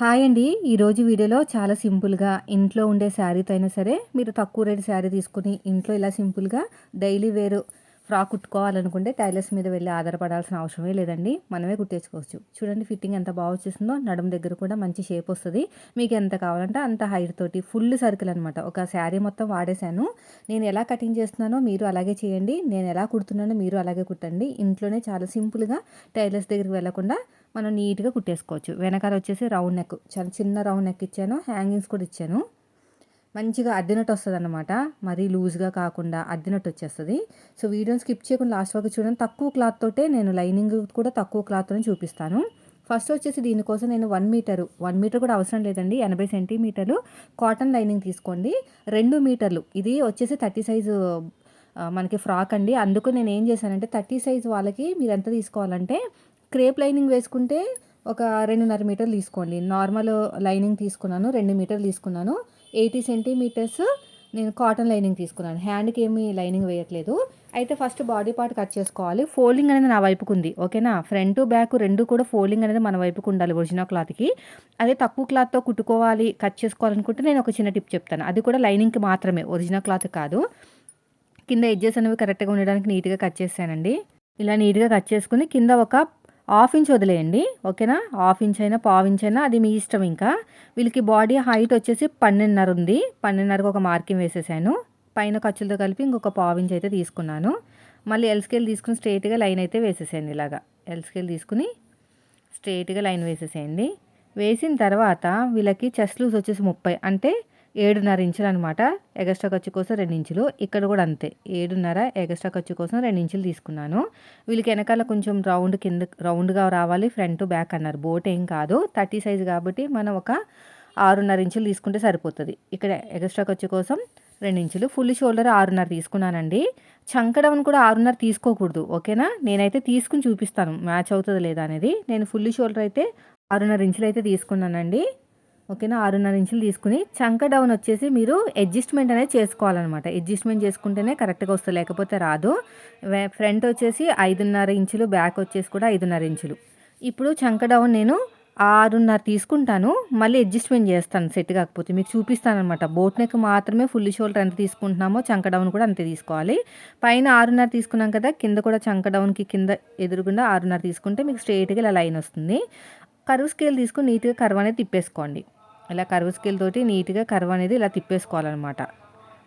Hi అండి. ఈరోజు వీడియోలో చాలా సింపుల్గా ఇంట్లో ఉండే శారీతో అయినా సరే మీరు తక్కువ రేటు శారీ తీసుకుని ఇంట్లో ఇలా సింపుల్గా డైలీ వేరు ఫ్రాక్ కుట్టుకోవాలనుకుంటే టైలర్స్ మీద వెళ్ళి ఆధారపడాల్సిన అవసరమే లేదండి. మనమే కుట్టేసుకోవచ్చు. చూడండి ఫిట్టింగ్ ఎంత బాగా వచ్చేసిందో నడుము దగ్గర కూడా మంచి షేప్ వస్తుంది. మీకు ఎంత కావాలంటే అంత హైట్ తోటి ఫుల్ సర్కిల్ అనమాట ఒక శారీ మొత్తం వాడేశాను. నేను ఎలా కటింగ్ చేస్తున్నానో మీరు అలాగే చేయండి. నేను ఎలా కుడుతున్నానో మీరు అలాగే కుట్టండి. ఇంట్లోనే చాలా సింపుల్గా టైలర్స్ దగ్గరికి వెళ్ళకుండా మనం నీట్గా కుట్టేసుకోవచ్చు. వెనకాల వచ్చేసి రౌండ్ నెక్. చాలా చిన్న రౌండ్ నెక్ ఇచ్చాను. హ్యాంగింగ్స్ కూడా ఇచ్చాను. మంచిగా అద్దినట్టు వస్తుంది అనమాట మరీ లూజ్గా కాకుండా అద్దినట్టు వచ్చేస్తుంది. సో వీడియోని స్కిప్ చేయకుండా లాస్ట్ వరకు చూడండి. తక్కువ క్లాత్ తోటే నేను లైనింగ్ కూడా తక్కువ క్లాత్తోనే చూపిస్తాను. ఫస్ట్ వచ్చేసి దీనికోసం నేను వన్ మీటరు వన్ మీటర్ కూడా అవసరం లేదండి. ఎనభై సెంటీమీటర్లు కాటన్ లైనింగ్ తీసుకోండి. రెండు మీటర్లు. ఇది వచ్చేసి థర్టీ సైజు మనకి ఫ్రాక్ అండి. అందుకు నేను ఏం చేశానంటే థర్టీ సైజ్ వాళ్ళకి మీరు ఎంత తీసుకోవాలంటే క్రేప్ లైనింగ్ వేసుకుంటే ఒక రెండున్నర మీటర్లు తీసుకోండి. నార్మల్ లైనింగ్ తీసుకున్నాను రెండు మీటర్లు తీసుకున్నాను. ఎయిటీ సెంటీమీటర్స్ నేను కాటన్ లైనింగ్ తీసుకున్నాను. హ్యాండ్కి ఏమీ లైనింగ్ వేయట్లేదు. అయితే ఫస్ట్ బాడీ పార్ట్ కట్ చేసుకోవాలి. ఫోల్డింగ్ అనేది నా వైపుకు ఉంది ఓకేనా? ఫ్రంట్ బ్యాక్ రెండు కూడా ఫోల్డింగ్ అనేది మన వైపుకు ఉండాలి ఒరిజినల్ క్లాత్కి. అదే తక్కువ క్లాత్తో కుట్టుకోవాలి కట్ చేసుకోవాలనుకుంటే నేను ఒక చిన్న టిప్ చెప్తాను. అది కూడా లైనింగ్కి మాత్రమే ఒరిజినల్ క్లాత్ కాదు. కింద ఎడ్జెస్ అనేవి కరెక్ట్గా ఉండడానికి నీట్గా కట్ చేశానండి ఇలా నీట్గా కట్ చేసుకుని కింద ఒక హాఫ్ ఇంచ్ వదిలేయండి ఓకేనా? హాఫ్ ఇంచ్ అయినా పావు ఇంచ్ అయినా అది మీ ఇష్టం ఇంకా. వీళ్ళకి బాడీ హైట్ వచ్చేసి పన్నెండున్నర ఉంది. పన్నెండున్నరకు ఒక మార్కింగ్ వేసేసాను. పైన ఖర్చులతో కలిపి ఇంకొక పావు ఇంచ్ అయితే తీసుకున్నాను. మళ్ళీ ఎల్ స్కేల్ తీసుకుని స్ట్రైట్గా లైన్ అయితే వేసేసేయండి ఇలాగా. ఎల్ స్కేల్ తీసుకుని స్ట్రైట్గా లైన్ వేసేసేయండి. వేసిన తర్వాత వీళ్ళకి చెస్ట్ లూజ్ వచ్చేసి ముప్పై. అంటే ఏడున్నర ఇంచులు అనమాట ఎగస్ట్రా ఖర్చు కోసం రెండు ఇంచులు. ఇక్కడ కూడా అంతే. ఏడున్నర ఎగస్ట్రా ఖర్చు కోసం రెండు ఇంచులు తీసుకున్నాను. వీళ్ళకి వెనకాల కొంచెం రౌండ్ కింద రౌండ్గా రావాలి ఫ్రంట్ బ్యాక్ అన్నారు. బోట్ ఏం కాదు. థర్టీ సైజ్ కాబట్టి మనం ఒక ఆరున్నర ఇంచులు తీసుకుంటే సరిపోతుంది. ఇక్కడ ఎగస్ట్రా ఖర్చు కోసం రెండు ఇంచులు. ఫుల్ షోల్డర్ ఆరున్నర తీసుకున్నానండి. చంకడవన్ కూడా ఆరున్నర తీసుకోకూడదు. ఓకేనా? నేనైతే తీసుకుని చూపిస్తాను. మ్యాచ్ అవుతుంది లేదా అనేది. నేను ఫుల్ షోల్డర్ అయితే ఆరున్నర ఇంచులు అయితే తీసుకున్నానండి. ఓకేనా? ఆరున్నర ఇంచులు తీసుకుని చంక డౌన్ వచ్చేసి మీరు అడ్జస్ట్మెంట్ అనేది చేసుకోవాలన్నమాట. అడ్జస్ట్మెంట్ చేసుకుంటేనే కరెక్ట్గా వస్తుంది లేకపోతే రాదు. ఫ్రంట్ వచ్చేసి ఐదున్నర ఇంచులు బ్యాక్ వచ్చేసి కూడా ఐదున్నర ఇంచులు. ఇప్పుడు చంక డౌన్ నేను ఆరున్నర తీసుకుంటాను మళ్ళీ అడ్జస్ట్మెంట్ చేస్తాను సెట్ కాకపోతే. మీకు చూపిస్తాను అనమాట బోట్ నెక్ మాత్రమే ఫుల్ షోల్డర్ ఎంత తీసుకుంటున్నామో చంక డౌన్ కూడా అంతే తీసుకోవాలి. పైన ఆరున్నర తీసుకున్నాం కదా కింద కూడా చంక డౌన్కి కింద ఎదురుగుండా ఆరున్నర తీసుకుంటే మీకు స్ట్రైట్గా ఇలా లైన్ వస్తుంది. కరువు స్కేల్ తీసుకుని నీట్గా కర్వ్ అనేది తిప్పేసుకోండి. ఇలా కర్వ్ స్కేల్ తోటి నీట్గా కర్వ్ అనేది ఇలా తిప్పేసుకోవాలన్నమాట.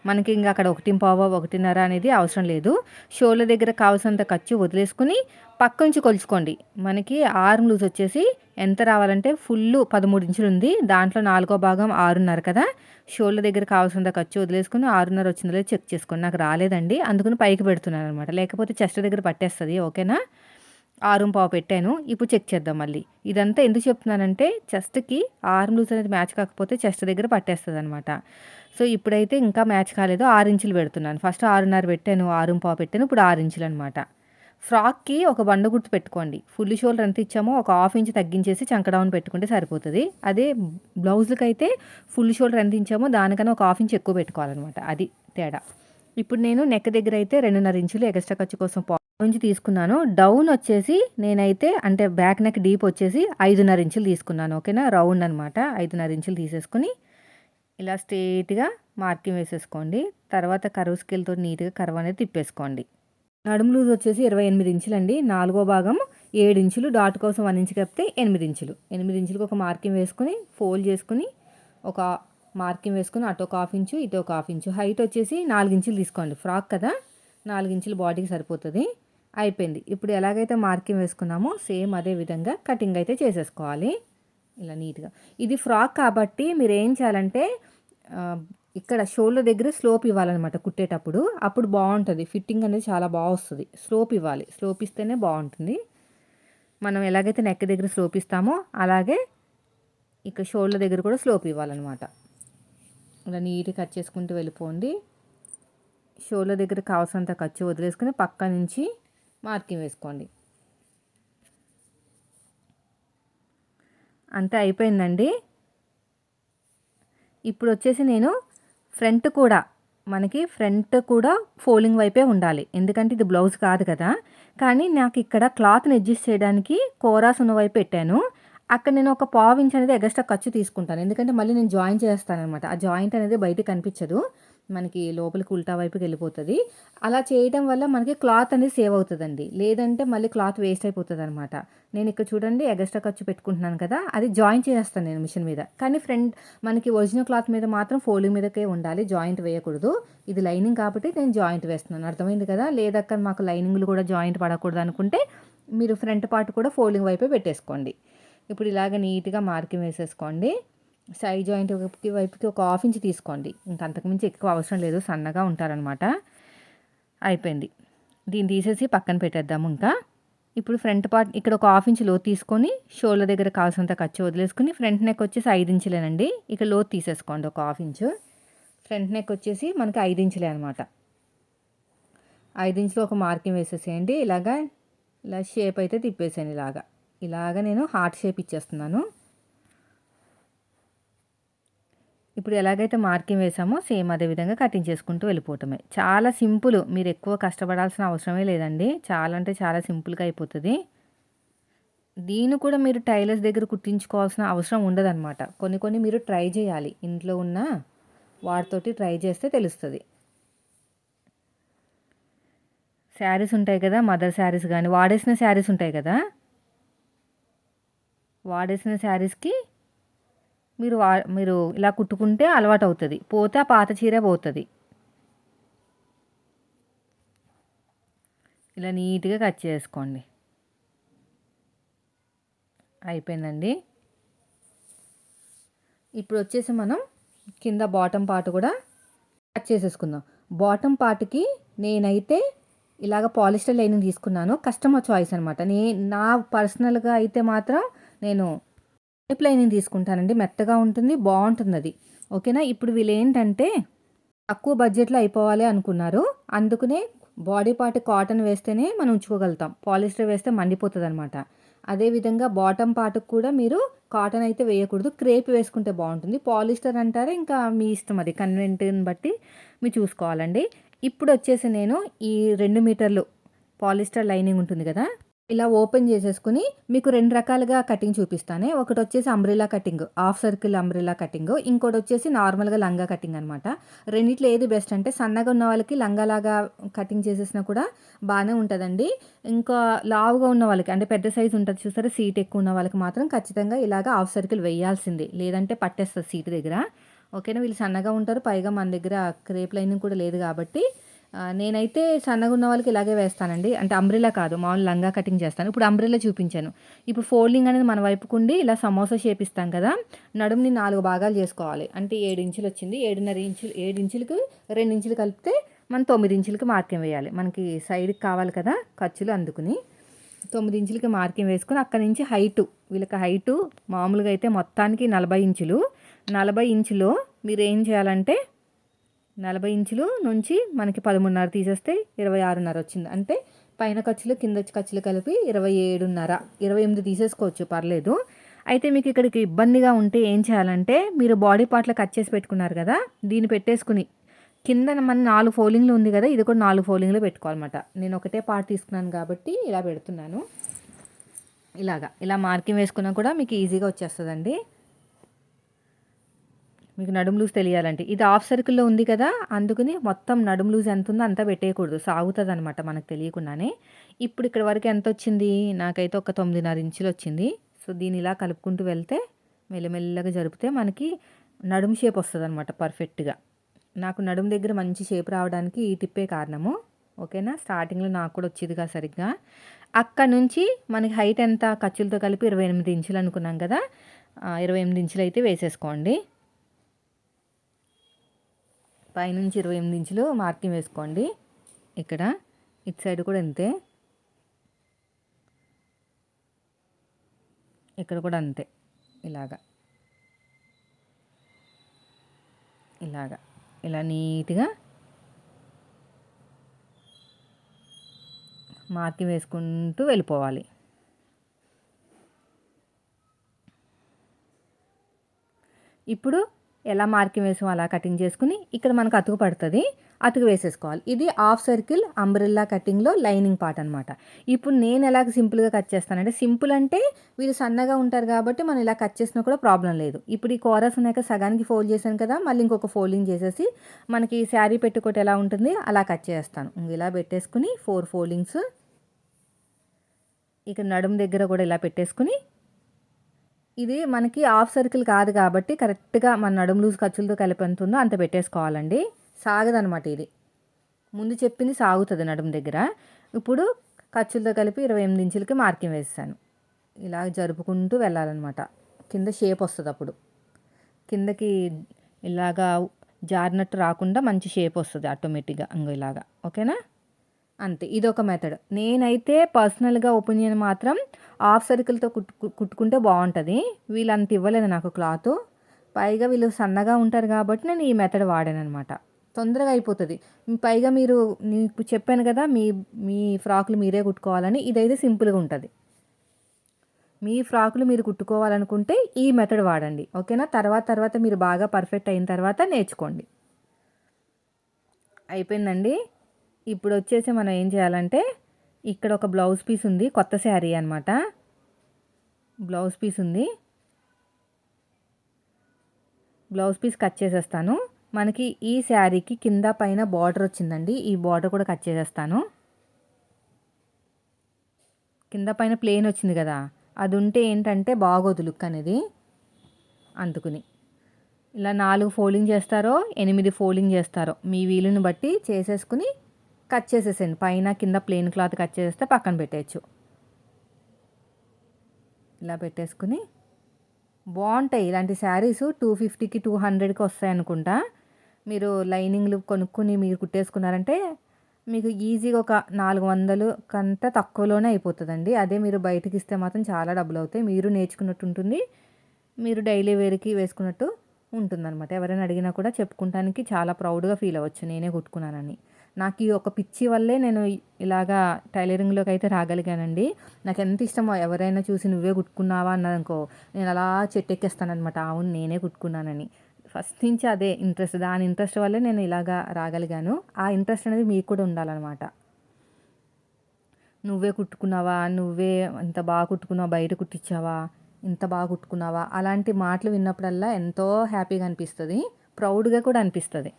మనకి ఇంకా అక్కడ ఒకటి పావా ఒకటిన్నర అనేది అవసరం లేదు. షోల దగ్గర కావాల్సినంత ఖర్చు వదిలేసుకుని పక్క నుంచి కొలుచుకోండి. మనకి ఆర్మ్ లూజ్ వచ్చేసి ఎంత రావాలంటే ఫుల్ పదమూడు ఇంచులు ఉంది. దాంట్లో నాలుగో భాగం ఆరున్నర కదా. షోళ్ళ దగ్గర కావాల్సినంత ఖర్చు వదిలేసుకుని ఆరున్నర వచ్చిందో చెక్ చేసుకోండి. నాకు రాలేదండి. అందుకని పైకి పెడుతున్నాను అనమాట లేకపోతే చెస్ట్ దగ్గర పట్టేస్తుంది. ఓకేనా? ఆరుంపావు పెట్టాను. ఇప్పుడు చెక్ చేద్దాం మళ్ళీ. ఇదంతా ఎందుకు చెప్తున్నానంటే చెస్ట్కి ఆర్మ్ లూజ్ అనేది మ్యాచ్ కాకపోతే చెస్ట్ దగ్గర పట్టేస్తుంది అనమాట సో ఇప్పుడైతే ఇంకా మ్యాచ్ కాలేదు. ఆరు ఇంచులు పెడుతున్నాను. ఫస్ట్ ఆరున్నర పెట్టాను. ఆరు పావు పెట్టాను. ఇప్పుడు ఆరు ఇంచులు అనమాట ఫ్రాక్కి ఒక బండ గుర్తు పెట్టుకోండి. ఫుల్ షోల్డర్ ఎంత ఇచ్చామో ఒక హాఫ్ ఇంచ్ తగ్గించేసి చంకడౌన్ పెట్టుకుంటే సరిపోతుంది. అదే బ్లౌజ్కి అయితే ఫుల్ షోల్డర్ ఎంత ఇచ్చామో దానికన్నా ఒక హాఫ్ ఇంచ్ ఎక్కువ పెట్టుకోవాలన్నమాట. అది తేడా. ఇప్పుడు నేను నెక్ దగ్గర అయితే రెండున్నర ఇంచులు ఎక్స్ట్రా ఖర్చు కోసం నుంచి తీసుకున్నాను. డౌన్ వచ్చేసి నేనైతే అంటే బ్యాక్ నెక్ డీప్ వచ్చేసి ఐదున్నర ఇంచులు తీసుకున్నాను. ఓకేనా? రౌండ్ అనమాట ఐదున్నర ఇంచులు తీసేసుకుని ఇలా స్ట్రేట్గా మార్కింగ్ వేసేసుకోండి. తర్వాత కరువు స్కేల్తో నీట్గా కరువు అనేది తిప్పేసుకోండి. నడుము లూజ్ వచ్చేసి ఇరవై ఎనిమిది ఇంచులు అండి నాలుగో భాగం ఏడు ఇంచులు. డాట్ కోసం వన్ ఇంచు కప్పితే ఎనిమిది ఇంచులు. ఎనిమిది ఇంచులకు ఒక మార్కింగ్ వేసుకుని ఫోల్డ్ చేసుకుని ఒక మార్కింగ్ వేసుకుని అటు ఒక హాఫ్ ఇంచు ఇటు ఒక హాఫ్ ఇంచు. హైట్ వచ్చేసి నాలుగు ఇంచులు తీసుకోండి. ఫ్రాక్ కదా? నాలుగు ఇంచులు బాడీకి సరిపోతుంది. అయిపోయింది. ఇప్పుడు ఎలాగైతే మార్కింగ్ వేసుకున్నామో సేమ్ అదే విధంగా కటింగ్ అయితే చేసేసుకోవాలి. ఇలా నీట్గా. ఇది ఫ్రాక్ కాబట్టి మీరు ఏం చేయాలంటే ఇక్కడ షోల్డర్ దగ్గర స్లోప్ ఇవ్వాలన్నమాట కుట్టేటప్పుడు. అప్పుడు బాగుంటుంది. ఫిట్టింగ్ అనేది చాలా బాగా వస్తుంది. స్లోప్ ఇవ్వాలి. స్లోప్ ఇస్తేనే బాగుంటుంది. మనం ఎలాగైతే నెక్ దగ్గర స్లోప్ ఇస్తామో అలాగే ఇక్కడ షోల్డర్ దగ్గర కూడా స్లోప్ ఇవ్వాలన్నమాట. ఇలా నీట్గా కట్ చేసుకుంటూ వెళ్ళిపోండి. షోల్డర్ దగ్గర కావాల్సినంత ఖర్చు వదిలేసుకుని పక్క నుంచి మార్కింగ్ వేసుకోండి. అంతే అయిపోయిందండి. ఇప్పుడు వచ్చేసి నేను ఫ్రంట్ కూడా మనకి ఫ్రంట్ కూడా ఫోలింగ్ వైపే ఉండాలి. ఎందుకంటే ఇది బ్లౌజ్ కాదు కదా. కానీ నాకు ఇక్కడ క్లాత్ని అడ్జస్ట్ చేయడానికి కోరాస్ ఉన్న వైపు పెట్టాను. అక్కడ నేను ఒక పావు ఇంచ్ అనేది ఎగస్ట్రా ఖర్చు తీసుకుంటాను. ఎందుకంటే మళ్ళీ నేను జాయిన్ అనమాట ఆ జాయింట్ అనేది బయటకు కనిపించదు. మనకి లోపలికి ఉల్టా వైపుకి వెళ్ళిపోతుంది. అలా చేయడం వల్ల మనకి క్లాత్ అనేది సేవ్ అవుతుందండి. లేదంటే మళ్ళీ క్లాత్ వేస్ట్ అయిపోతుంది అనమాట నేను ఇక్కడ చూడండి ఎగస్ట్రా ఖర్చు పెట్టుకుంటున్నాను కదా అది జాయిన్ చేస్తాను నేను మిషన్ మీద. కానీ ఫ్రంట్ మనకి ఒరిజినల్ క్లాత్ మీద మాత్రం ఫోల్డింగ్ మీదకే ఉండాలి జాయింట్ వేయకూడదు. ఇది లైనింగ్ కాబట్టి నేను జాయింట్ వేస్తున్నాను. అర్థమైంది కదా? లేదక్క మాకు లైనింగ్లు కూడా జాయింట్ పడకూడదు అనుకుంటే మీరు ఫ్రంట్ పార్ట్ కూడా ఫోల్డింగ్ వైపే పెట్టేసుకోండి. ఇప్పుడు ఇలాగ నీట్గా మార్కింగ్ వేసేసుకోండి. సైడ్ జాయింట్ వైపుకి వైపుకి ఒక హాఫ్ ఇంచ్ తీసుకోండి. ఇంకా అంతకుమించి ఎక్కువ అవసరం లేదు సన్నగా ఉంటారనమాట అయిపోయింది. దీన్ని తీసేసి పక్కన పెట్టేద్దాము ఇంకా. ఇప్పుడు ఫ్రంట్ పార్ట్ ఇక్కడ ఒక హాఫ్ ఇంచ్ లోతు తీసుకొని షోల్డర్ దగ్గర కావాల్సినంత ఖర్చు వదిలేసుకుని ఫ్రంట్ నెక్ వచ్చేసి ఐదు ఇంచులేనండి. ఇక్కడ లోతు తీసేసుకోండి ఒక హాఫ్ ఇంచు. ఫ్రంట్ నెక్ వచ్చేసి మనకి ఐదు ఇంచులే అనమాట ఐదు ఇంచులు ఒక మార్కింగ్ వేసేసేయండి. ఇలాగా ఇలా షేప్ అయితే తిప్పేసాను ఇలాగా. ఇలాగ నేను హార్ట్ షేప్ ఇచ్చేస్తున్నాను. ఇప్పుడు ఎలాగైతే మార్కింగ్ వేసామో సేమ్ అదే విధంగా కటింగ్ చేసుకుంటూ వెళ్ళిపోవటమే. చాలా సింపుల్ మీరు ఎక్కువ కష్టపడాల్సిన అవసరమే లేదండి. చాలా అంటే చాలా సింపుల్గా అయిపోతుంది. దీన్ని కూడా మీరు టైలర్స్ దగ్గర కుట్టించుకోవాల్సిన అవసరం ఉండదన్నమాట. కొన్ని కొన్ని మీరు ట్రై చేయాలి. ఇంట్లో ఉన్న వాటితోటి ట్రై చేస్తే తెలుస్తుంది. శారీస్ ఉంటాయి కదా మదర్ శారీస్ కానీ వాడేసిన శారీస్ ఉంటాయి కదా? వాడేసిన శారీస్కి మీరు వా మీరు ఇలా కుట్టుకుంటే అలవాటు అవుతుంది పోతే ఆ పాత చీర పోతుంది. ఇలా నీట్గా కట్ చేసుకోండి. అయిపోయిందండి. ఇప్పుడు వచ్చేసి మనం కింద బాటమ్ పార్ట్ కూడా కట్ చేసేసుకుందాం. బాటమ్ పార్ట్కి నేనైతే ఇలాగ పాలిస్టర్ లైనింగ్ తీసుకున్నాను. కస్టమర్ చాయిస్ అనమాట నే నా పర్సనల్గా అయితే మాత్రం నేను పైప్ లైనింగ్ తీసుకుంటానండి. మెత్తగా ఉంటుంది బాగుంటుంది అది ఓకేనా? ఇప్పుడు వీళ్ళు ఏంటంటే తక్కువ బడ్జెట్లో అయిపోవాలి అనుకున్నారు. అందుకనే బాడీ పార్ట్ కాటన్ వేస్తేనే మనం ఉంచుకోగలుగుతాం. పాలిస్టర్ వేస్తే మండిపోతుంది అనమాట అదేవిధంగా బాటమ్ పార్ట్కి కూడా మీరు కాటన్ అయితే వేయకూడదు. క్రేప్ వేసుకుంటే బాగుంటుంది. పాలిస్టర్ అంటారా ఇంకా మీ ఇష్టం అది. కన్వెంట్ని బట్టి మీరు చూసుకోవాలండి. ఇప్పుడు వచ్చేసి నేను ఈ రెండు మీటర్లు పాలిస్టర్ లైనింగ్ ఉంటుంది కదా? ఇలా ఓపెన్ చేసేసుకుని మీకు రెండు రకాలుగా కటింగ్ చూపిస్తానే. ఒకటి వచ్చేసి umbrella cutting half circle umbrella cutting ఇంకోటి వచ్చేసి నార్మల్గా లంగా కటింగ్ అనమాట రెండిట్లో ఏది బెస్ట్ అంటే సన్నగా ఉన్న వాళ్ళకి లంగాలాగా కటింగ్ చేసేసినా కూడా బాగానే ఉంటుందండి. ఇంకా లావుగా ఉన్న వాళ్ళకి అంటే పెద్ద సైజు ఉంటుంది చూసారా సీట్ ఎక్కువ ఉన్న వాళ్ళకి మాత్రం ఖచ్చితంగా ఇలాగ హాఫ్ సర్కిల్ వేయాల్సిందే. లేదంటే పట్టేస్తుంది సీట్ దగ్గర. ఓకేనా? వీళ్ళు సన్నగా ఉంటారు పైగా మన దగ్గర క్రేప్ లైనింగ్ కూడా లేదు కాబట్టి నేనైతే సన్నగా ఉన్న వాళ్ళకి ఇలాగే వేస్తానండి. అంటే అంబ్రిలా కాదు మామూలు లంగా కటింగ్ చేస్తాను. ఇప్పుడు అంబ్రిలా చూపించాను. ఇప్పుడు ఫోల్డింగ్ అనేది మన వైపుకుండి ఇలా సమోసా షేప్ ఇస్తాం కదా నడుముని నాలుగు భాగాలు చేసుకోవాలి. అంటే ఏడు ఇంచులు వచ్చింది ఏడున్నర ఇంచులు ఏడు ఇంచులకి రెండు ఇంచులు కలిపితే మనం తొమ్మిది ఇంచులకి మార్కింగ్ వేయాలి. మనకి సైడ్కి కావాలి కదా ఖర్చులు అందుకుని. తొమ్మిది ఇంచులకి మార్కింగ్ వేసుకుని అక్కడి నుంచి హైటు వీళ్ళకి హైటు మామూలుగా అయితే మొత్తానికి నలభై ఇంచులు. నలభై ఇంచులో మీరు ఏం చేయాలంటే నలభై ఇంచులు నుంచి మనకి పదమూడున్నర తీసేస్తే ఇరవై ఆరున్నర వచ్చింది. అంటే పైన ఖర్చులు కింద ఖర్చులు కలిపి ఇరవై ఏడున్నర ఇరవై ఎనిమిది తీసేసుకోవచ్చు పర్లేదు. అయితే మీకు ఇక్కడికి ఇబ్బందిగా ఉంటే ఏం చేయాలంటే మీరు బాడీ పార్ట్లో కట్ చేసి పెట్టుకున్నారు కదా దీన్ని పెట్టేసుకుని కింద మన నాలుగు ఫోలింగ్లు ఉంది కదా ఇది కూడా నాలుగు ఫోలింగ్లు పెట్టుకోవాలన్నమాట. నేను ఒకటే పార్ట్ తీసుకున్నాను కాబట్టి ఇలా పెడుతున్నాను. ఇలాగా ఇలా మార్కింగ్ వేసుకున్నా కూడా మీకు ఈజీగా వచ్చేస్తుందండి. మీకు నడుము లూజ్ తెలియాలంటే. ఇది హాఫ్ సర్కిల్లో ఉంది కదా అందుకని మొత్తం నడుము లూజ్ ఎంత ఉందో అంతా పెట్టేయకూడదు. సాగుతుంది అనమాట మనకు తెలియకుండానే. ఇప్పుడు ఇక్కడ వరకు ఎంత వచ్చింది? నాకైతే ఒక తొమ్మిదిన్నర ఇంచులు వచ్చింది. సో దీన్ని ఇలా కలుపుకుంటూ వెళ్తే మెల్లమెల్లగా జరిపితే మనకి నడుము షేప్ వస్తుంది అనమాట పర్ఫెక్ట్గా. నాకు నడుము దగ్గర మంచి షేప్ రావడానికి ఈ టిప్పే కారణము. ఓకేనా? స్టార్టింగ్లో నాకు కూడా వచ్చేదిగా సరిగ్గా. అక్కడ నుంచి మనకి హైట్ ఎంత? ఖర్చులతో కలిపి ఇరవై ఎనిమిది ఇంచులు అనుకున్నాం కదా. ఇరవై ఎనిమిది ఇంచులు అయితే వేసేసుకోండి. పైనుంచి ఇరవై ఎనిమిది ఇంచులు మార్కింగ్ వేసుకోండి. ఇక్కడ ఇటు సైడ్ కూడా అంతే. ఇక్కడ కూడా అంతే. ఇలాగా. ఇలాగా. ఇలా నీట్గా మార్కింగ్ వేసుకుంటూ వెళ్ళిపోవాలి. ఇప్పుడు ఎలా మార్కింగ్ వేసామో అలా కటింగ్ చేసుకుని ఇక్కడ మనకు అతుకు పడుతుంది. అతుకు వేసేసుకోవాలి. ఇది హాఫ్ సర్కిల్ అంబ్రెల్లా కటింగ్లో లైనింగ్ పార్ట్ అనమాట ఇప్పుడు నేను ఎలా సింపుల్గా కట్ చేస్తానంటే సింపుల్ అంటే వీళ్ళు సన్నగా ఉంటారు కాబట్టి మనం ఇలా కట్ చేసినా కూడా ప్రాబ్లం లేదు. ఇప్పుడు ఈ కోరస్ ఉన్నాక సగానికి ఫోల్డ్ చేశాను కదా మళ్ళీ ఇంకొక ఫోల్డింగ్ చేసేసి మనకి శారీ పెట్టుకోటి ఎలా ఉంటుంది? అలా కట్ చేస్తాను. ఇలా పెట్టేసుకుని ఫోర్ ఫోల్డింగ్స్. ఇక నడుము దగ్గర కూడా ఇలా పెట్టేసుకుని ఇది మనకి హాఫ్ సర్కిల్ కాదు కాబట్టి కరెక్ట్గా మన నడుము లూజ్ ఖర్చులతో కలిపి ఎంత ఉందో అంత పెట్టేసుకోవాలండి. సాగదనమాట ఇది. ముందు చెప్పింది సాగుతుంది నడుము దగ్గర. ఇప్పుడు ఖర్చులతో కలిపి ఇరవై ఎనిమిది ఇంచులకి మార్కింగ్ వేసాను ఇలా జరుపుకుంటూ వెళ్ళాలన్నమాట. కింద షేప్ వస్తుంది అప్పుడు. కిందకి ఇలాగా జారినట్టు రాకుండా మంచి షేప్ వస్తుంది ఆటోమేటిక్గా ఇంకో ఇలాగా. ఓకేనా? అంతే ఇదొక మెథడ్ నేనైతే పర్సనల్గా ఒపీనియన్ మాత్రం హాఫ్ సర్కిల్తో కుట్టు కుట్టుకుంటే బాగుంటుంది వీళ్ళు అంత ఇవ్వలేదు నాకు క్లాత్ పైగా వీళ్ళు సన్నగా ఉంటారు కాబట్టి నేను ఈ మెథడ్ వాడాను అనమాట తొందరగా అయిపోతుంది. పైగా మీరు ఇప్పుడు చెప్పాను కదా మీ మీ ఫ్రాకులు మీరే కుట్టుకోవాలని ఇదైతే సింపుల్గా ఉంటుంది. మీ ఫ్రాకులు మీరు కుట్టుకోవాలనుకుంటే ఈ మెథడ్ వాడండి. ఓకేనా? తర్వాత తర్వాత మీరు బాగా పర్ఫెక్ట్ అయిన తర్వాత నేర్చుకోండి. అయిపోయిందండి? ఇప్పుడు వచ్చేసి మనం ఏం చేయాలంటే ఇక్కడ ఒక బ్లౌజ్ పీస్ ఉంది కొత్త శారీ అనమాట బ్లౌజ్ పీస్ ఉంది. బ్లౌజ్ పీస్ కట్ చేసేస్తాను. మనకి ఈ శారీకి కింద పైన బార్డర్ వచ్చిందండి. ఈ బార్డర్ కూడా కట్ చేసేస్తాను. కింద పైన ప్లేన్ వచ్చింది కదా అది ఉంటే ఏంటంటే బాగోదు లుక్ అనేది. అందుకుని. ఇలా నాలుగు ఫోల్డింగ్ చేస్తారో ఎనిమిది ఫోల్డింగ్ చేస్తారో మీ వీలుని బట్టి చేసేసుకుని కట్ చేసేసేయండి. పైన కింద ప్లెయిన్ క్లాత్ కట్ చేస్తే పక్కన పెట్టేయచ్చు. ఇలా పెట్టేసుకుని బాగుంటాయి. ఇలాంటి శారీస్ టూ ఫిఫ్టీకి టూ హండ్రెడ్కి వస్తాయి అనుకుంటా మీరు లైనింగ్లు కొనుక్కొని మీరు కుట్టేసుకున్నారంటే మీకు ఈజీగా ఒక నాలుగు వందలు కంటే తక్కువలోనే అయిపోతుందండి. అదే మీరు బయటకి ఇస్తే మాత్రం చాలా డబ్బులు అవుతాయి. మీరు నేర్చుకున్నట్టు ఉంటుంది. మీరు డైలీ వేర్కి వేసుకున్నట్టు ఉంటుందన్నమాట. ఎవరైనా అడిగినా కూడా చెప్పుకుంటానికి చాలా ప్రౌడ్గా ఫీల్ అవ్వచ్చు. నేనే కుట్టుకున్నానని. నాకు ఈ ఒక పిచ్చి వల్లే నేను ఇలాగా టైలరింగ్లోకి అయితే రాగలిగానండి. నాకు ఎంత ఇష్టమో ఎవరైనా చూసి నువ్వే కుట్టుకున్నావా అన్నదనుకో నేను అలా చెట్టెక్కేస్తానమాట అవును నేనే కుట్టుకున్నానని. ఫస్ట్ నుంచి అదే ఇంట్రెస్ట్ దాని ఇంట్రెస్ట్ వల్లే నేను ఇలాగా రాగలిగాను. ఆ ఇంట్రెస్ట్ అనేది మీకు కూడా ఉండాలన్నమాట. నువ్వే కుట్టుకున్నావా? నువ్వే ఇంత బాగా కుట్టుకున్నావా? బయట కుట్టించావా ఇంత బాగా కుట్టుకున్నావా? అలాంటి మాటలు విన్నప్పుడల్లా ఎంతో హ్యాపీగా అనిపిస్తుంది. ప్రౌడ్గా కూడా అనిపిస్తుంది.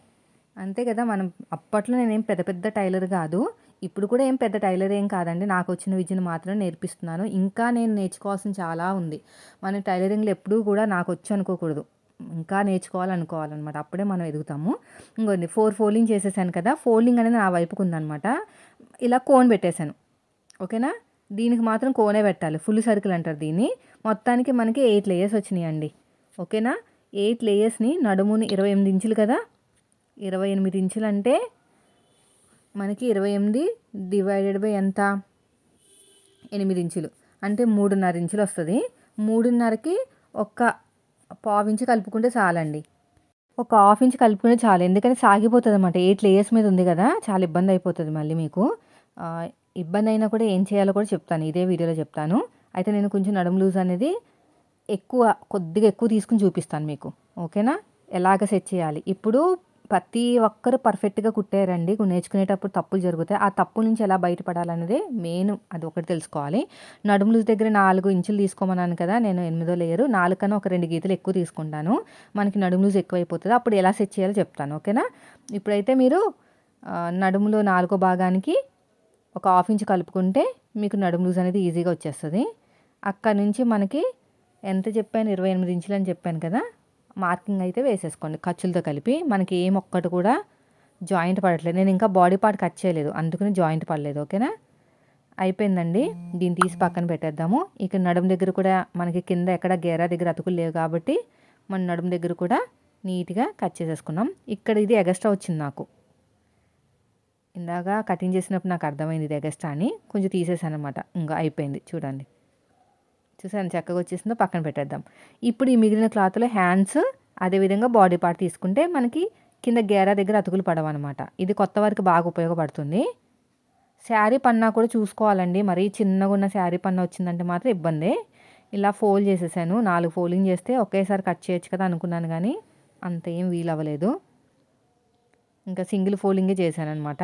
అంతే కదా మనం అప్పట్లో నేనేం పెద్ద పెద్ద టైలర్ కాదు. ఇప్పుడు కూడా ఏం పెద్ద టైలర్ ఏం కాదండి. నాకు వచ్చిన విద్యను మాత్రం నేర్పిస్తున్నాను. ఇంకా నేను నేర్చుకోవాల్సిన చాలా ఉంది. మన టైలరింగ్లో ఎప్పుడూ కూడా నాకు వచ్చి అనుకోకూడదు. ఇంకా నేర్చుకోవాలనుకోవాలన్నమాట. అప్పుడే మనం ఎదుగుతాము. ఇంకోండి ఫోర్ ఫోల్డింగ్ చేసేసాను కదా ఫోల్డింగ్ అనేది నా వైపుకు ఉందనమాట ఇలా కోన్ పెట్టేశాను. ఓకేనా? దీనికి మాత్రం కోనే పెట్టాలి. ఫుల్ సర్కిల్ అంటారు దీన్ని. మొత్తానికి మనకి ఎయిట్ లేయర్స్ వచ్చినాయి అండి ఓకేనా? ఎయిట్ లేయర్స్ని నడుముని ఇరవై ఎనిమిది ఇంచులు కదా ఇరవై ఎనిమిది ఇంచులు అంటే మనకి ఇరవై ఎనిమిది డివైడెడ్ బై ఎంత? ఎనిమిది ఇంచులు. అంటే మూడున్నర ఇంచులు వస్తుంది. మూడున్నరకి ఒక పావు ఇంచు కలుపుకుంటే చాలండి. ఒక హాఫ్ ఇంచ్ కలుపుకుంటే చాలు. ఎందుకంటే సాగిపోతుంది అనమాట ఎయిట్ లేయర్స్ మీద ఉంది కదా చాలా ఇబ్బంది అయిపోతుంది మళ్ళీ మీకు. ఇబ్బంది అయినా కూడా ఏం చేయాలో కూడా చెప్తాను. ఇదే వీడియోలో చెప్తాను. అయితే నేను కొంచెం నడుము లూజ్ అనేది ఎక్కువ కొద్దిగా ఎక్కువ తీసుకుని చూపిస్తాను మీకు. ఓకేనా? ఎలాగ సెట్ చేయాలి? ఇప్పుడు ప్రతి ఒక్కరు పర్ఫెక్ట్గా కుట్టారండి. నేర్చుకునేటప్పుడు తప్పులు జరుగుతాయి. ఆ తప్పు నుంచి ఎలా బయటపడాలన్నదే మెయిన్ అది ఒకటి తెలుసుకోవాలి. నడుములు దగ్గర నాలుగు ఇంచులు తీసుకోమన్నాను కదా నేను ఎనిమిదో లేయరు. నాలుగు కన్నా ఒక రెండు గీతలు ఎక్కువ తీసుకుంటాను. మనకి నడుము లూజ్ ఎక్కువైపోతుంది. అప్పుడు ఎలా సెట్ చేయాలో చెప్తాను ఓకేనా? ఇప్పుడైతే మీరు నడుములో నాలుగో భాగానికి ఒక హాఫ్ ఇంచ్ కలుపుకుంటే మీకు నడుము లూజ్ అనేది ఈజీగా వచ్చేస్తుంది. అక్కడ నుంచి మనకి ఎంత చెప్పాను? ఇరవై ఎనిమిది ఇంచులు అని చెప్పాను కదా. మార్కింగ్ అయితే వేసేసుకోండి. ఖర్చులతో కలిపి మనకి ఏం ఒక్కటి కూడా జాయింట్ పడట్లేదు. నేను ఇంకా బాడీ పార్ట్ కట్ చేయలేదు. అందుకని జాయింట్ పడలేదు. ఓకేనా? అయిపోయిందండి. దీన్ని తీసి పక్కన పెట్టేద్దాము. ఇక నడుము దగ్గర కూడా మనకి కింద ఎక్కడ గేరా దగ్గర అతుకులు లేవు కాబట్టి మన నడుము దగ్గర కూడా నీట్గా కట్ చేసేసుకున్నాం. ఇక్కడ ఇది ఎగస్ట్రా వచ్చింది నాకు. ఇందాక కటింగ్ చేసినప్పుడు నాకు అర్థమైంది ఇది ఎగస్ట్రా అని. కొంచెం తీసేసాను అనమాట ఇంకా అయిపోయింది. చూడండి. చూసాను చక్కగా వచ్చేసిందో పక్కన పెట్టేద్దాం. ఇప్పుడు ఈ మిగిలిన క్లాత్లో హ్యాండ్స్ అదేవిధంగా బాడీ పార్ట్ తీసుకుంటే మనకి కింద గేరా దగ్గర అతుకులు పడవన్నమాట. ఇది కొత్త వారికి బాగా ఉపయోగపడుతుంది. శారీ పన్నా కూడా చూసుకోవాలండి. మరీ చిన్నగా ఉన్న శారీ పన్న వచ్చిందంటే మాత్రం ఇబ్బంది. ఇలా ఫోల్డ్ చేసేసాను. నాలుగు ఫోల్డింగ్ చేస్తే ఒకేసారి కట్ చేయొచ్చు కదా అనుకున్నాను కానీ అంత ఏం వీలు అవ్వలేదు ఇంకా సింగిల్ ఫోల్డింగే అనమాట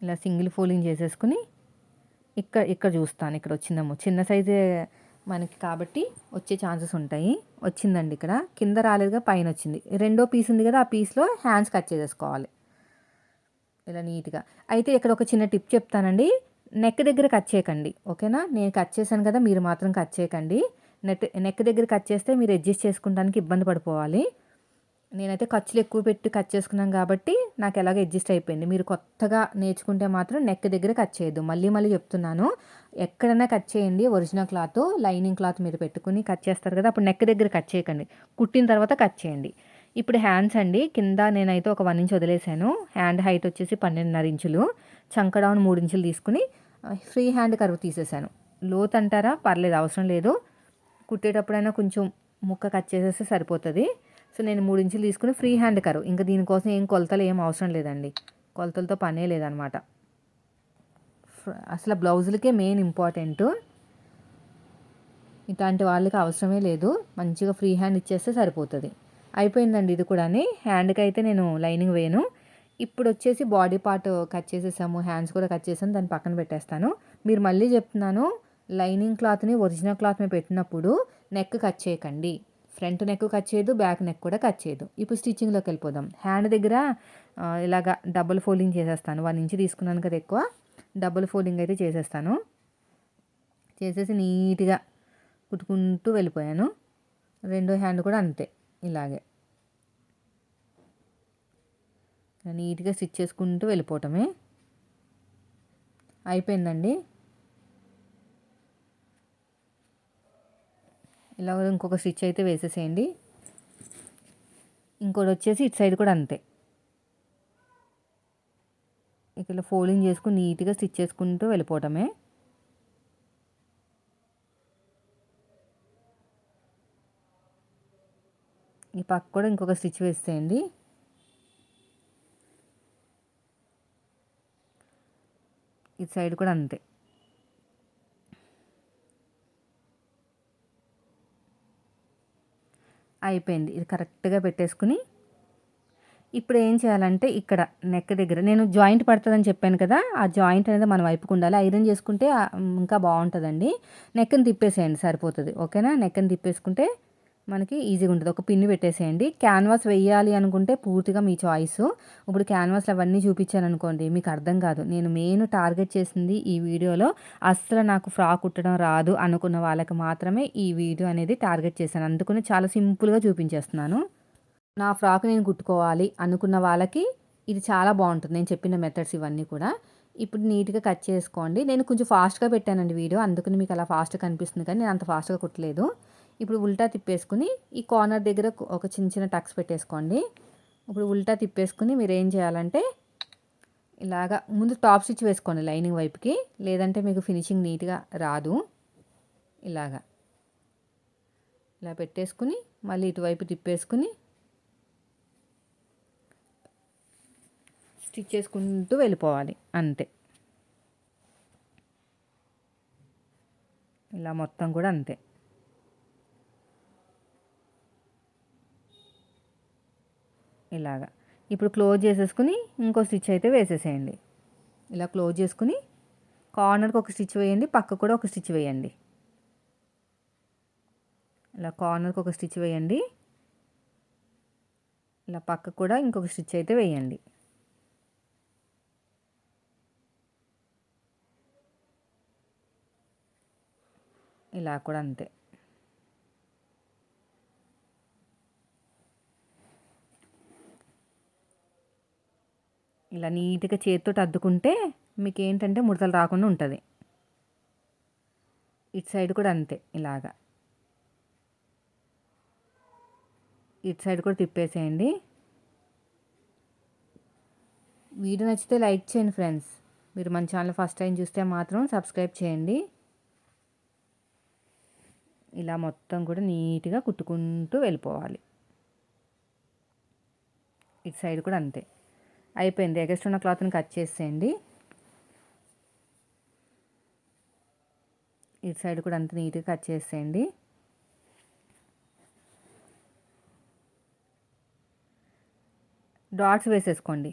ఇలా సింగిల్ ఫోల్డింగ్ చేసేసుకుని ఇక్కడ ఇక్కడ చూస్తాను. ఇక్కడ వచ్చిందేమో చిన్న సైజే మనకి కాబట్టి వచ్చే ఛాన్సెస్ ఉంటాయి. వచ్చిందండి ఇక్కడ. కింద రాలేదుగా పైన వచ్చింది. రెండో పీస్ ఉంది కదా ఆ పీస్లో హ్యాండ్స్ కట్ చేసేసుకోవాలి. ఇలా నీట్గా అయితే ఇక్కడ ఒక చిన్న టిప్ చెప్తానండి. నెక్ దగ్గర కట్ చేయకండి. ఓకేనా? నేను కట్ చేశాను కదా మీరు మాత్రం కట్ చేయకండి. నెట్ నెక్ దగ్గర కట్ చేస్తే మీరు అడ్జస్ట్ చేసుకోవడానికి ఇబ్బంది పడిపోవాలి. నేనైతే ఖర్చులు ఎక్కువ పెట్టి కట్ చేసుకున్నాను కాబట్టి నాకు ఎలాగ అడ్జస్ట్ అయిపోయింది. మీరు కొత్తగా నేర్చుకుంటే మాత్రం నెక్ దగ్గర కట్ చేయొద్దు. మళ్ళీ మళ్ళీ చెప్తున్నాను ఎక్కడైనా కట్ చేయండి. ఒరిజినల్ క్లాత్ లైనింగ్ క్లాత్ మీరు పెట్టుకుని కట్ చేస్తారు కదా అప్పుడు నెక్ దగ్గర కట్ చేయకండి. కుట్టిన తర్వాత కట్ చేయండి. ఇప్పుడు హ్యాండ్స్ అండి కింద నేనైతే ఒక వన్ ఇంచ్ వదిలేసాను. హ్యాండ్ హైట్ వచ్చేసి పన్నెండున్నర ఇంచులు. చంక డౌన్ మూడు ఇంచులు తీసుకుని ఫ్రీ హ్యాండ్ కరువు తీసేసాను. లోత్ అంటారా? పర్లేదు అవసరం లేదు. కుట్టేటప్పుడైనా కొంచెం ముక్క కట్ చేసేస్తే సరిపోతుంది. సో నేను మూడు ఇంచులు తీసుకుని ఫ్రీ హ్యాండ్ కరువు ఇంకా దీనికోసం ఏం కొలతలు ఏం అవసరం లేదండి. కొలతలతో పనే లేదనమాట. అసలు బ్లౌజులకే మెయిన్ ఇంపార్టెంట్. ఇట్లాంటి వాళ్ళకి అవసరమే లేదు. మంచిగా ఫ్రీ హ్యాండ్ ఇచ్చేస్తే సరిపోతుంది. అయిపోయిందండి ఇది కూడా హ్యాండ్కి అయితే నేను లైనింగ్ వేయను. ఇప్పుడు వచ్చేసి బాడీ పార్ట్ కట్ చేసేసాము. హ్యాండ్స్ కూడా కట్ చేసాను దాన్ని పక్కన పెట్టేస్తాను. మీరు మళ్ళీ చెప్తున్నాను. లైనింగ్ క్లాత్ని ఒరిజినల్ క్లాత్ మీద పెట్టినప్పుడు నెక్ కట్ చేయకండి. ఫ్రంట్ నెక్ కట్ చేయదు బ్యాక్ నెక్ కూడా కట్ చేయదు. ఇప్పుడు స్టిచ్చింగ్లోకి వెళ్ళిపోదాం. హ్యాండ్ దగ్గర ఇలాగా డబుల్ ఫోల్డింగ్ చేసేస్తాను. వన్ ఇంచ్ తీసుకున్నాను కదా ఎక్కువ డబుల్ ఫోల్డింగ్ అయితే చేసేస్తాను. చేసేసి నీట్గా కుట్టుకుంటూ వెళ్ళిపోయాను. రెండో హ్యాండ్ కూడా అంతే ఇలాగే. నీట్గా స్టిచ్ చేసుకుంటూ వెళ్ళిపోవటమే. అయిపోయిందండి. ఇలా ఇంకొక స్టిచ్ అయితే వేసేసేయండి. ఇంకోటి వచ్చేసి ఇటు సైడ్ కూడా అంతే. ఇక్కడ ఫోల్డింగ్ చేసుకుని నీట్గా స్టిచ్ చేసుకుంటూ వెళ్ళిపోవటమే. ఈ పక్క కూడా ఇంకొక స్టిచ్ వేసేయండి ఇటు సైడ్ కూడా అంతే. అయిపోయింది. ఇది కరెక్ట్గా పెట్టేసుకుని ఇప్పుడు ఏం చేయాలంటే ఇక్కడ నెక్ దగ్గర నేను జాయింట్ పడుతుందని చెప్పాను కదా ఆ జాయింట్ అనేది మన వైపుకు ఉండాలి. ఐరన్ చేసుకుంటే ఇంకా బాగుంటుందండి. నెక్ని తిప్పేసేయండి సరిపోతుంది. ఓకేనా? నెక్ని తిప్పేసుకుంటే మనకి ఈజీగా ఉంటుంది. ఒక పిన్ని పెట్టేసేయండి. క్యాన్వాస్ వేయాలి అనుకుంటే పూర్తిగా మీ చాయిస్. ఇప్పుడు క్యాన్వాస్లు అవన్నీ చూపించాను అనుకోండి మీకు అర్థం కాదు. నేను మెయిన్ టార్గెట్ చేసింది ఈ వీడియోలో అస్సలు నాకు ఫ్రాక్ కుట్టడం రాదు అనుకున్న వాళ్ళకి మాత్రమే ఈ వీడియో అనేది టార్గెట్ చేశాను. అందుకని చాలా సింపుల్గా చూపించేస్తున్నాను. నా ఫ్రాక్ నేను కుట్టుకోవాలి అనుకున్న వాళ్ళకి ఇది చాలా బాగుంటుంది. నేను చెప్పిన మెథడ్స్ ఇవన్నీ కూడా. ఇప్పుడు నీట్గా కట్ చేసుకోండి. నేను కొంచెం ఫాస్ట్గా పెట్టానండి వీడియో. అందుకని మీకు అలా ఫాస్ట్గా కనిపిస్తుంది కానీ నేను అంత ఫాస్ట్గా కుట్టలేదు. ఇప్పుడు ఉల్టా తిప్పేసుకుని ఈ కార్నర్ దగ్గర ఒక చిన్న చిన్న టక్స్ పెట్టేసుకోండి. ఇప్పుడు ఉల్టా తిప్పేసుకుని మీరు ఏం చేయాలంటే ఇలాగా ముందు టాప్ స్టిచ్ వేసుకోండి లైనింగ్ వైపుకి. లేదంటే మీకు ఫినిషింగ్ నీట్గా రాదు. ఇలాగా. ఇలా పెట్టేసుకుని మళ్ళీ ఇటువైపు తిప్పేసుకుని స్టిచ్ చేసుకుంటూ వెళ్ళిపోవాలి. అంతే. ఇలా మొత్తం కూడా అంతే. ఇలాగా. ఇప్పుడు క్లోజ్ చేసేసుకుని ఇంకో స్టిచ్ అయితే వేసేసేయండి. ఇలా క్లోజ్ చేసుకుని కార్నర్కి ఒక స్టిచ్ వేయండి పక్క కూడా ఒక స్టిచ్ వేయండి. ఇలా కార్నర్కి ఒక స్టిచ్ వేయండి. ఇలా పక్క కూడా ఇంకొక స్టిచ్ అయితే వేయండి. ఇలా కూడా అంతే. ఇలా నీట్గా చేతితో అద్దుకుంటే మీకు ఏంటంటే ముడతలు రాకుండా ఉంటుంది. ఇటు సైడ్ కూడా అంతే ఇలాగా. ఇటు సైడ్ కూడా తిప్పేసేయండి. వీడియో నచ్చితే లైక్ చేయండి ఫ్రెండ్స్. మీరు మన ఛానల్ ఫస్ట్ టైం చూస్తే మాత్రం సబ్స్క్రైబ్ చేయండి. ఇలా మొత్తం కూడా నీట్గా కుట్టుకుంటూ వెళ్ళిపోవాలి. ఇటు సైడ్ కూడా అంతే. అయిపోయింది. ఎగస్ట్ ఉన్న క్లాత్ని కట్ చేసేయండి. ఇటు సైడ్ కూడా అంత నీట్గా కట్ చేసేయండి. డాట్స్ వేసేసుకోండి.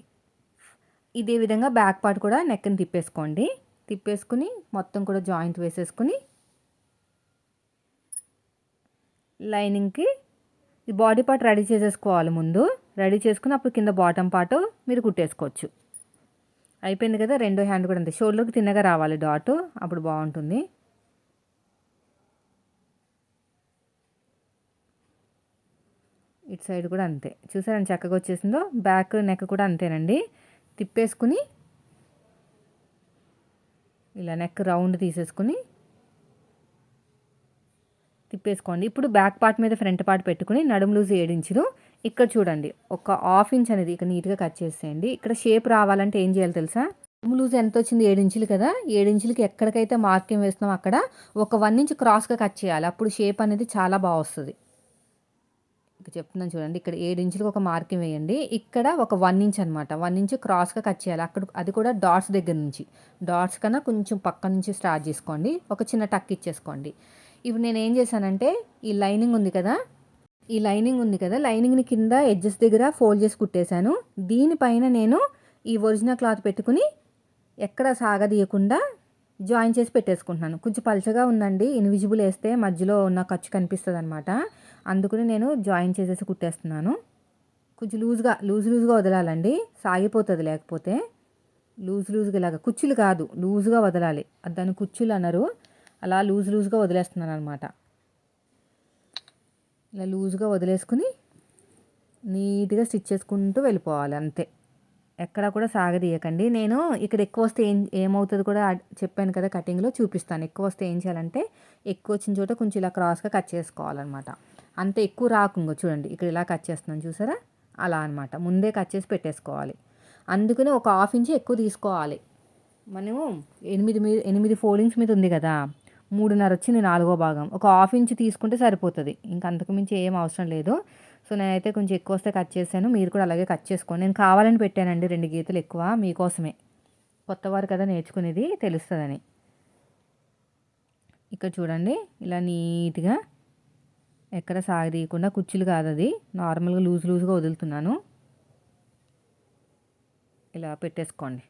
ఇదే విధంగా బ్యాక్ పార్ట్ కూడా నెక్ని తిప్పేసుకోండి. తిప్పేసుకుని మొత్తం కూడా జాయింట్ వేసేసుకుని లైనింగ్కి ఈ బాడీ పార్ట్ రెడీ చేసేసుకోవాలి ముందు. రెడీ చేసుకుని అప్పుడు కింద బాటమ్ పార్ట్ మీరు కుట్టేసుకోవచ్చు. అయిపోయింది కదా రెండో హ్యాండ్ కూడా అంతే. షోల్డర్కి తిన్నగా రావాలి డాట్ అప్పుడు బాగుంటుంది. ఇటు సైడ్ కూడా అంతే. చూసారని చక్కగా వచ్చేసిందో? బ్యాక్ నెక్ కూడా అంతేనండి. తిప్పేసుకుని ఇలా నెక్ రౌండ్ తీసేసుకుని తిప్పేసుకోండి. ఇప్పుడు బ్యాక్ పార్ట్ మీద ఫ్రంట్ పార్ట్ పెట్టుకుని నడుము లూజ్ ఏడించులు ఇక్కడ చూడండి. ఒక హాఫ్ ఇంచ్ అనేది ఇక్కడ నీట్గా కట్ చేసేయండి. ఇక్కడ షేప్ రావాలంటే ఏం చేయాలి తెలుసా? లూజ్ ఎంత వచ్చింది? ఏడించులు కదా? ఏడించులకి ఎక్కడికైతే మార్కింగ్ వేస్తున్నాం అక్కడ ఒక వన్ ఇంచ్ క్రాస్గా కట్ చేయాలి. అప్పుడు షేప్ అనేది చాలా బాగా వస్తుంది. ఇక్కడ చెప్తున్నాను చూడండి. ఇక్కడ ఏడించులకు ఒక మార్కింగ్ వేయండి. ఇక్కడ ఒక వన్ ఇంచ్ అనమాట వన్ ఇంచ్ క్రాస్గా కట్ చేయాలి. అక్కడ అది కూడా డాట్స్ దగ్గర నుంచి. డాట్స్ కన్నా కొంచెం పక్క నుంచి స్టార్ట్ చేసుకోండి. ఒక చిన్న టక్ ఇచ్చేసుకోండి. ఇప్పుడు నేను ఏం చేశానంటే ఈ లైనింగ్ ఉంది కదా? ఈ లైనింగ్ ఉంది కదా లైనింగ్ని కింద ఎడ్జెస్ దగ్గర ఫోల్డ్ చేసి కుట్టేశాను. దీనిపైన నేను ఈ ఒరిజినల్ క్లాత్ పెట్టుకుని ఎక్కడ సాగదీయకుండా జాయిన్ చేసి పెట్టేసుకుంటున్నాను. కొంచెం పలచగా ఉందండి ఇన్విజిబుల్ వేస్తే మధ్యలో ఉన్న ఖర్చు కనిపిస్తుంది అనమాట అందుకని నేను జాయిన్ చేసేసి కుట్టేస్తున్నాను. కొంచెం లూజ్గా లూజ్ లూజ్గా వదలాలండి సాగిపోతుంది లేకపోతే లూజ్ లూజ్గా ఇలాగ కుచ్చులు కాదు లూజ్గా వదలాలి. దాన్ని కుచ్చులు అన్నారు అలా లూజ్ లూజ్గా వదిలేస్తున్నాను అనమాట ఇలా లూజ్గా వదిలేసుకుని నీట్గా స్టిచ్ చేసుకుంటూ వెళ్ళిపోవాలి అంతే. ఎక్కడా కూడా సాగదీయకండి. నేను ఇక్కడ ఎక్కువ వస్తే ఏం ఏమవుతుంది కూడా చెప్పాను కదా కటింగ్లో చూపిస్తాను. ఎక్కువ వస్తే ఏం చేయాలంటే ఎక్కువ వచ్చిన చోట కొంచెం ఇలా క్రాస్గా కట్ చేసుకోవాలన్నమాట. అంత ఎక్కువ రాకుండా చూడండి ఇక్కడ ఇలా కట్ చేస్తున్నాను చూసారా? అలా అనమాట ముందే కట్ చేసి పెట్టేసుకోవాలి. అందుకని ఒక హాఫ్ ఇంచ్ ఎక్కువ తీసుకోవాలి. మనము ఎనిమిది మీద ఎనిమిది ఫోల్డింగ్స్ మీద ఉంది కదా మూడున్నర వచ్చింది నాలుగో భాగం. ఒక హాఫ్ ఇంచ్ తీసుకుంటే సరిపోతుంది. ఇంకా అంతకు మించి ఏం అవసరం లేదు. సో నేనైతే కొంచెం ఎక్కువ వస్తే కట్ చేశాను. మీరు కూడా అలాగే కట్ చేసుకోండి. నేను కావాలని పెట్టానండి రెండు గీతలు ఎక్కువ మీకోసమే. కొత్తవారు కదా నేర్చుకునేది తెలుస్తుందని. ఇక్కడ చూడండి. ఇలా నీట్గా ఎక్కడ సాగదీయకుండా కుర్చీలు కాదు అది నార్మల్గా లూజ్ లూజ్గా వదులుతున్నాను. ఇలా పెట్టేసుకోండి.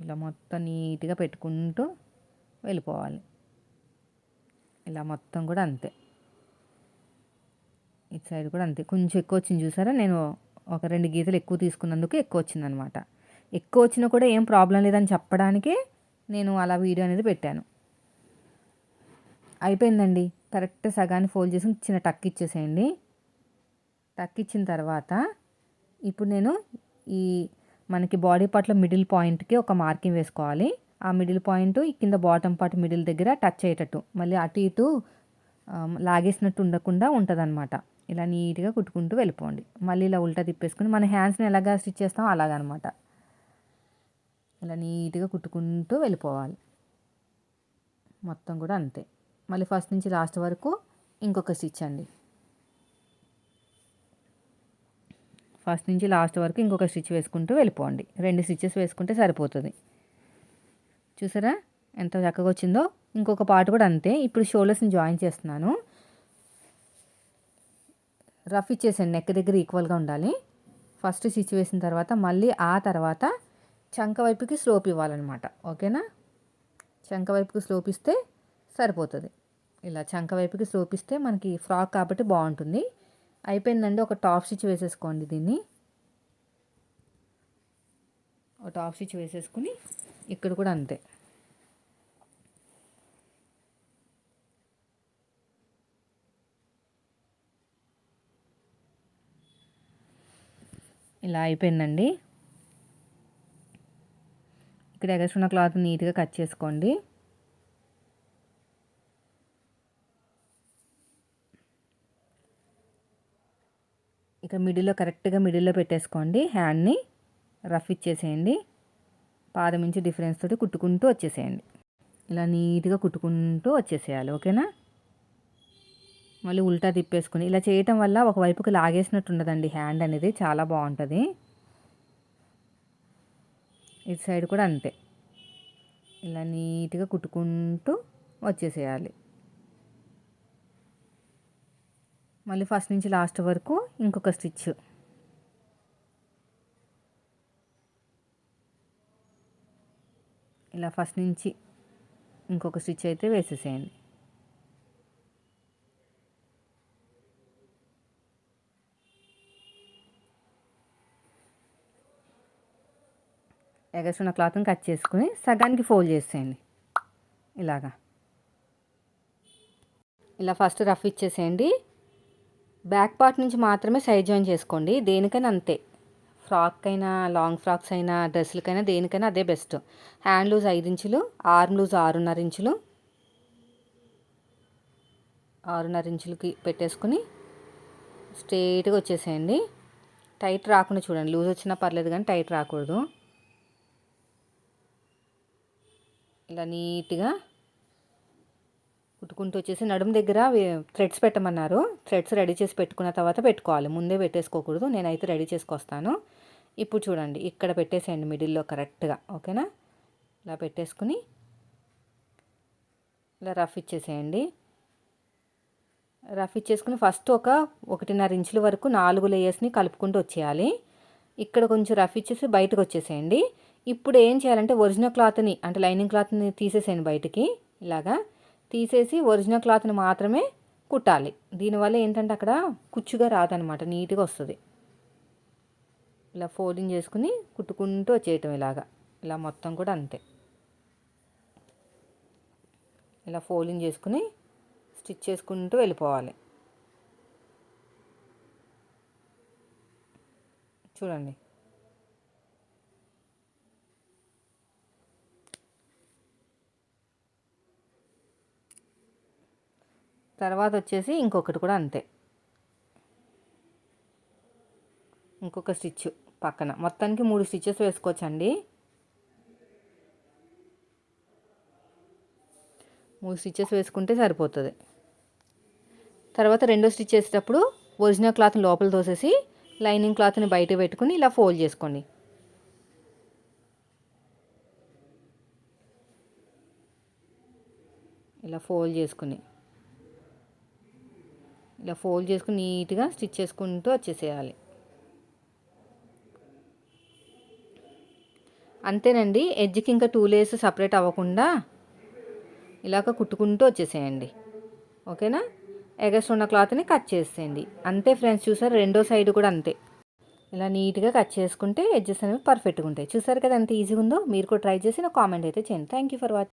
ఇలా మొత్తం నీట్గా పెట్టుకుంటూ వెళ్ళిపోవాలి. ఇలా మొత్తం కూడా అంతే. ఇటు సైడ్ కూడా అంతే. కొంచెం ఎక్కువ వచ్చింది చూసారా? నేను ఒక రెండు గీతలు ఎక్కువ తీసుకున్నందుకు ఎక్కువ వచ్చిందనమాట ఎక్కువ వచ్చినా కూడా ఏం ప్రాబ్లం లేదని చెప్పడానికి నేను అలా వీడియో అనేది పెట్టాను. అయిపోయిందండి. కరెక్ట్ సగాన్ని ఫోల్డ్ చేసి చిన్న టక్ ఇచ్చేసేయండి. టక్ ఇచ్చిన తర్వాత ఇప్పుడు నేను ఈ మనకి బాడీ పార్ట్లో మిడిల్ పాయింట్కి ఒక మార్కింగ్ వేసుకోవాలి. ఆ మిడిల్ పాయింట్ కింద బాటమ్ పార్ట్ మిడిల్ దగ్గర టచ్ అయ్యేటట్టు. మళ్ళీ అటు ఇటు లాగేసినట్టు ఉండకుండా ఉంటుందన్నమాట. ఇలా నీట్గా కుట్టుకుంటూ వెళ్ళిపోండి. మళ్ళీ ఇలా ఉల్టా తిప్పేసుకుని మన హ్యాండ్స్ని ఎలాగా స్టిచ్ చేస్తాం అలాగనమాట ఇలా నీట్గా కుట్టుకుంటూ వెళ్ళిపోవాలి. మొత్తం కూడా అంతే. మళ్ళీ ఫస్ట్ నుంచి లాస్ట్ వరకు ఇంకొక స్టిచ్ అండి. ఫస్ట్ నుంచి లాస్ట్ వరకు ఇంకొక స్టిచ్ వేసుకుంటూ వెళ్ళిపోండి. రెండు స్టిచ్చెస్ వేసుకుంటే సరిపోతుంది. చూసారా? ఎంత చక్కగా వచ్చిందో? ఇంకొక పార్ట్ కూడా అంతే. ఇప్పుడు షోల్డర్స్ని జాయిన్ చేస్తున్నాను. రఫ్ ఇచ్చేసాను నెక్ దగ్గర ఈక్వల్గా ఉండాలి. ఫస్ట్ స్టిచ్ వేసిన తర్వాత మళ్ళీ ఆ తర్వాత చంక వైపుకి స్లోప్ ఇవ్వాలన్నమాట. ఓకేనా? చంక వైపుకి స్లోప్ ఇస్తే సరిపోతుంది. ఇలా చంక వైపుకి స్లోప్ ఇస్తే మనకి ఫ్రాక్ కాబట్టి బాగుంటుంది. అయిపోయిందండి. ఒక టాప్ స్టిచ్ వేసేసుకోండి దీన్ని. ఒక టాప్ స్టిచ్ వేసేసుకుని ఇక్కడ కూడా అంతే. ఇలా అయిపోయిందండి. ఇక్కడ ఎగస్ట్రున్న క్లాత్ నీట్గా కట్ చేసుకోండి. ఇక మిడిల్లో కరెక్ట్గా మిడిల్లో పెట్టేసుకోండి. హ్యాండ్ని రఫ్ ఇచ్చేసేయండి. పాదం నుంచి డిఫరెన్స్ తోటి కుట్టుకుంటూ వచ్చేసేయండి. ఇలా నీట్గా కుట్టుకుంటూ వచ్చేసేయాలి ఓకేనా? మళ్ళీ ఉల్టా తిప్పేసుకుని ఇలా చేయటం వల్ల ఒకవైపుకి లాగేసినట్టు ఉండదండి హ్యాండ్ అనేది చాలా బాగుంటుంది. ఇటు సైడ్ కూడా అంతే. ఇలా నీట్గా కుట్టుకుంటూ వచ్చేసేయాలి. మళ్ళీ ఫస్ట్ నుంచి లాస్ట్ వరకు ఇంకొక స్టిచ్. ఇలా ఫస్ట్ నుంచి ఇంకొక స్టిచ్ అయితే వేసేసేయండి. ఎగస్ట్రున్న క్లాత్ని కట్ చేసుకుని సగానికి ఫోల్డ్ చేసేయండి. ఇలాగా. ఇలా ఫస్ట్ రఫ్ ఇచ్చేసేయండి. బ్యాక్ పార్ట్ నుంచి మాత్రమే సైడ్ జాయిన్ చేసుకోండి. దేనికైనా అంతే. ఫ్రాక్ అయినా లాంగ్ ఫ్రాక్స్ అయినా డ్రెస్సులకైనా దేనికైనా అదే బెస్ట్. హ్యాండ్ లూజ్ ఐదు ఇంచులు ఆర్మ్ లూజ్ ఆరున్నర ఇంచులు. ఆరున్నర ఇంచులకి పెట్టేసుకుని స్ట్రేట్గా వచ్చేసేయండి. టైట్ రాకుండా చూడండి. లూజ్ వచ్చినా పర్లేదు కానీ టైట్ రాకూడదు. ఇలా నీట్గా కుట్టుకుంటూ వచ్చేసి నడుము దగ్గర థ్రెడ్స్ పెట్టమన్నారు. థ్రెడ్స్ రెడీ చేసి పెట్టుకున్న తర్వాత పెట్టుకోవాలి. ముందే పెట్టేసుకోకూడదు. నేనైతే రెడీ చేసుకొస్తాను. ఇప్పుడు చూడండి. ఇక్కడ పెట్టేసేయండి మిడిల్లో కరెక్ట్గా ఓకేనా? ఇలా పెట్టేసుకుని ఇలా రఫ్ ఇచ్చేసేయండి. రఫ్ ఇచ్చేసుకుని ఫస్ట్ ఒక ఒకటిన్నర ఇంచుల వరకు నాలుగు లేయర్స్ని కలుపుకుంటూ వచ్చేయాలి. ఇక్కడ కొంచెం రఫ్ ఇచ్చేసి బయటకు వచ్చేసేయండి. ఇప్పుడు ఏం చేయాలంటే ఒరిజినల్ క్లాత్ని అంటే లైనింగ్ క్లాత్ని తీసేసేయండి బయటికి. ఇలాగా. తీసేసి ఒరిజినల్ క్లాత్ని మాత్రమే కుట్టాలి. దీనివల్ల ఏంటంటే అక్కడ కుచ్చుగా రాదనమాట నీట్గా వస్తుంది. ఇలా ఫోల్డింగ్ చేసుకుని కుట్టుకుంటూ వచ్చేయటం ఇలాగా. ఇలా మొత్తం కూడా అంతే. ఇలా ఫోల్డింగ్ చేసుకుని స్టిచ్ చేసుకుంటూ వెళ్ళిపోవాలి. చూడండి. తర్వాత వచ్చేసి ఇంకొకటి కూడా అంతే. ఇంకొక స్టిచ్ పక్కన. మొత్తానికి మూడు స్టిచ్చెస్ వేసుకోవచ్చండి. మూడు స్టిచ్చెస్ వేసుకుంటే సరిపోతుంది. తర్వాత రెండో స్టిచ్ చేసేటప్పుడు ఒరిజినల్ క్లాత్ని లోపల తోసేసి లైనింగ్ క్లాత్ని బయట పెట్టుకుని ఇలా ఫోల్డ్ చేసుకోండి. ఇలా ఫోల్డ్ చేసుకుని. ఇలా ఫోల్డ్ చేసుకుని నీట్గా స్టిచ్ చేసుకుంటూ వచ్చేసేయాలి. అంతేనండి ఎడ్జ్కి ఇంకా టూ లేస్ సపరేట్ అవ్వకుండా ఇలాగ కుట్టుకుంటూ వచ్చేసేయండి. ఓకేనా? ఎగస్ట్ ఉన్న క్లాత్ని కట్ చేసేయండి. అంతే ఫ్రెండ్స్ చూసారు? రెండో సైడ్ కూడా అంతే. ఇలా నీట్గా కట్ చేసుకుంటే ఎడ్జెస్ అనేవి పర్ఫెక్ట్గా ఉంటాయి. చూసారు కదా ఎంత ఈజీగా ఉందో? మీరు కూడా ట్రై చేసి నా కామెంట్ అయితే చేయండి. Thank you for watching